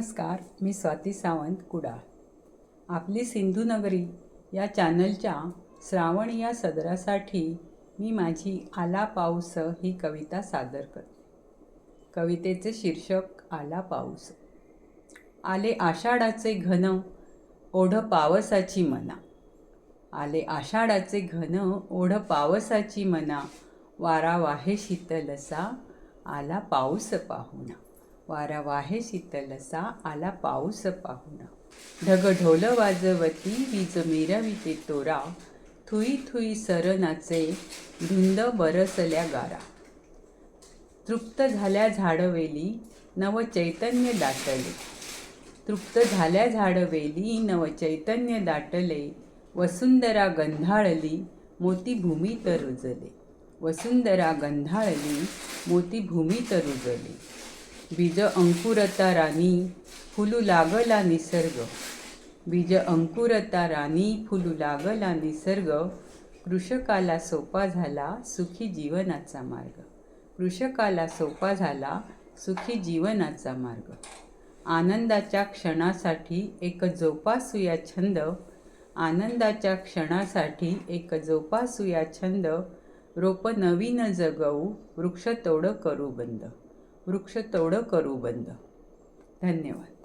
नमस्कार मी स्वाती सावंत कुडाळ. आपली सिंधुनगरी या चॅनलच्या श्रावण या सदरासाठी मी माझी आला पाऊस ही कविता सादर करते. कवितेचे शीर्षक आला पाऊस. आले आषाढाचे घन ओढ पावसाची मना. आले आषाढाचे घन ओढ पावसाची मना. वारा वाहे शीतलसा आला पाऊस पाहुणा. वारा वाहे शीतलसा आला पाऊस पाहुणा ढग ढोल वाजवती वीज मिरविते तोरा. थुई थुई सरनाचे धुंद बरसल्या गारा. तृप्त झाल्या झाडवेली नव चैतन्य दाटले. तृप्त झाल्या झाडवेली नव चैतन्य दाटले. वसुंधरा गंधाळली मोती भूमी रुजले. वसुंधरा गंधाळली मोती भूमी रुजले. बीज अंकुरता राणी फुलू लागला निसर्ग. बीज अंकुरता राणी फुलू लागला निसर्ग. कृषकाला सोपा झाला सुखी जीवनाचा मार्ग. कृषकाला सोपा झाला सुखी जीवनाचा मार्ग. आनंदाच्या क्षणासाठी एक जोपासूया छंद. आनंदाच्या क्षणासाठी एक जोपासूया छंद. रोप नवीन जगवू वृक्षतोड करू बंद. वृक्ष वृक्षतोड करू बंद. धन्यवाद.